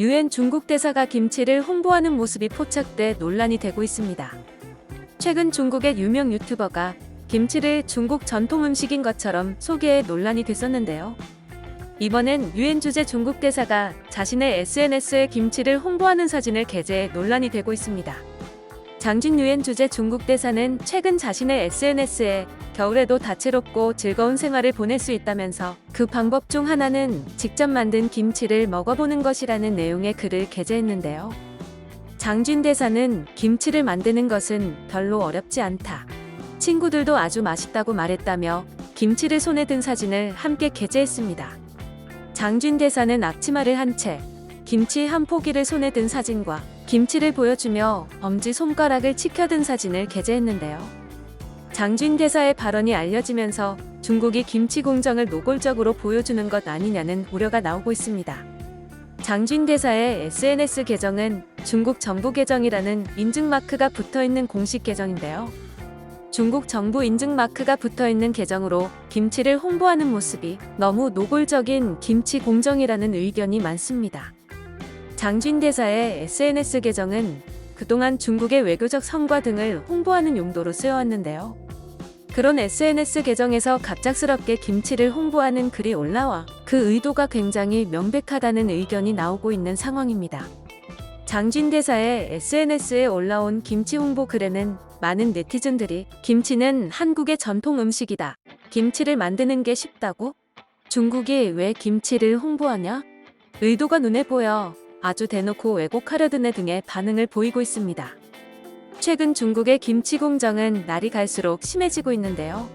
유엔 중국 대사가 김치를 홍보하는 모습이 포착돼 논란이 되고 있습니다. 최근 중국의 유명 유튜버가 김치를 중국 전통 음식인 것처럼 소개해 논란이 됐었는데요. 이번엔 유엔 주재 중국 대사가 자신의 SNS에 김치를 홍보하는 사진을 게재해 논란이 되고 있습니다. 장진 유엔 주재 중국 대사는 최근 자신의 SNS에 겨울에도 다채롭고 즐거운 생활을 보낼 수 있다면서 그 방법 중 하나는 직접 만든 김치를 먹어보는 것이라는 내용의 글을 게재했는데요. 장진 대사는 김치를 만드는 것은 별로 어렵지 않다. 친구들도 아주 맛있다고 말했다며 김치를 손에 든 사진을 함께 게재했습니다. 장진 대사는 앞치마를 한 채 김치 한 포기를 손에 든 사진과 김치를 보여주며 엄지 손가락을 치켜든 사진을 게재했는데요. 장진 대사의 발언이 알려지면서 중국이 김치 공정을 노골적으로 보여주는 것 아니냐는 우려가 나오고 있습니다. 장진 대사의 SNS 계정은 중국 정부 계정이라는 인증 마크가 붙어 있는 공식 계정인데요. 중국 정부 인증 마크가 붙어 있는 계정으로 김치를 홍보하는 모습이 너무 노골적인 김치 공정이라는 의견이 많습니다. 장진 대사의 SNS 계정은 그동안 중국의 외교적 성과 등을 홍보하는 용도로 쓰여왔는데요. 그런 SNS 계정에서 갑작스럽게 김치를 홍보하는 글이 올라와 그 의도가 굉장히 명백하다는 의견이 나오고 있는 상황입니다. 장진 대사의 SNS에 올라온 김치 홍보 글에는 많은 네티즌들이 김치는 한국의 전통 음식이다. 김치를 만드는 게 쉽다고? 중국이 왜 김치를 홍보하냐? 의도가 눈에 보여 아주 대놓고 왜곡하려 드네 등의 반응을 보이고 있습니다. 최근 중국의 김치 공정은 날이 갈수록 심해지고 있는데요.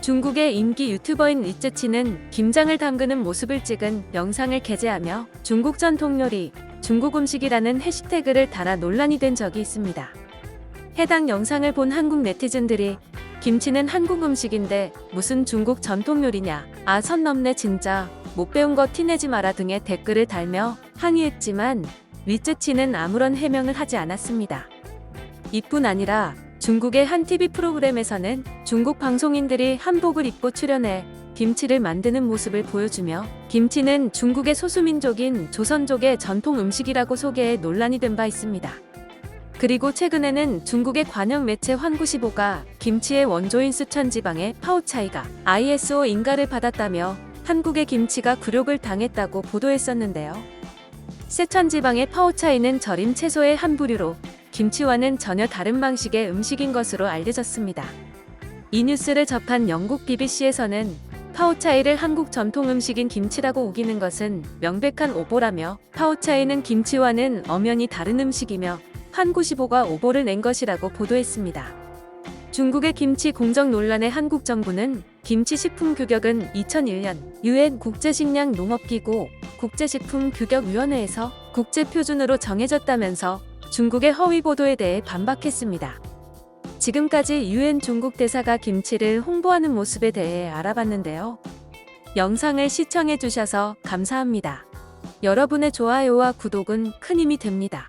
중국의 인기 유튜버인 리쯔치는 김장을 담그는 모습을 찍은 영상을 게재하며 중국 전통 요리, 중국 음식이라는 해시태그를 달아 논란이 된 적이 있습니다. 해당 영상을 본 한국 네티즌들이 김치는 한국 음식인데 무슨 중국 전통 요리냐, 아 선 넘네 진짜, 못 배운 거 티내지 마라 등의 댓글을 달며 항의했지만 리쯔치는 아무런 해명을 하지 않았습니다. 이뿐 아니라 중국의 한 TV 프로그램에서는 중국 방송인들이 한복을 입고 출연해 김치를 만드는 모습을 보여주며 김치는 중국의 소수민족인 조선족의 전통 음식이라고 소개해 논란이 된 바 있습니다. 그리고 최근에는 중국의 관영 매체 환구시보가 김치의 원조인 수천지방의 파오차이가 ISO 인가를 받았다며 한국의 김치가 굴욕을 당했다고 보도했었는데요. 세천지방의 파오차이는 절임 채소의 한 부류로 김치와는 전혀 다른 방식의 음식인 것으로 알려졌습니다. 이 뉴스를 접한 영국 BBC에서는 파오차이를 한국 전통 음식인 김치라고 우기는 것은 명백한 오보라며 파오차이는 김치와는 엄연히 다른 음식이며 한구시보가 오보를 낸 것이라고 보도했습니다. 중국의 김치 공정 논란에 한국 정부는 김치 식품 규격은 2001년 유엔 국제식량 농업기구 국제식품규격위원회에서 국제표준으로 정해졌다면서 중국의 허위 보도에 대해 반박했습니다. 지금까지 유엔 중국 대사가 김치를 홍보하는 모습에 대해 알아봤는데요. 영상을 시청해 주셔서 감사합니다. 여러분의 좋아요와 구독은 큰 힘이 됩니다.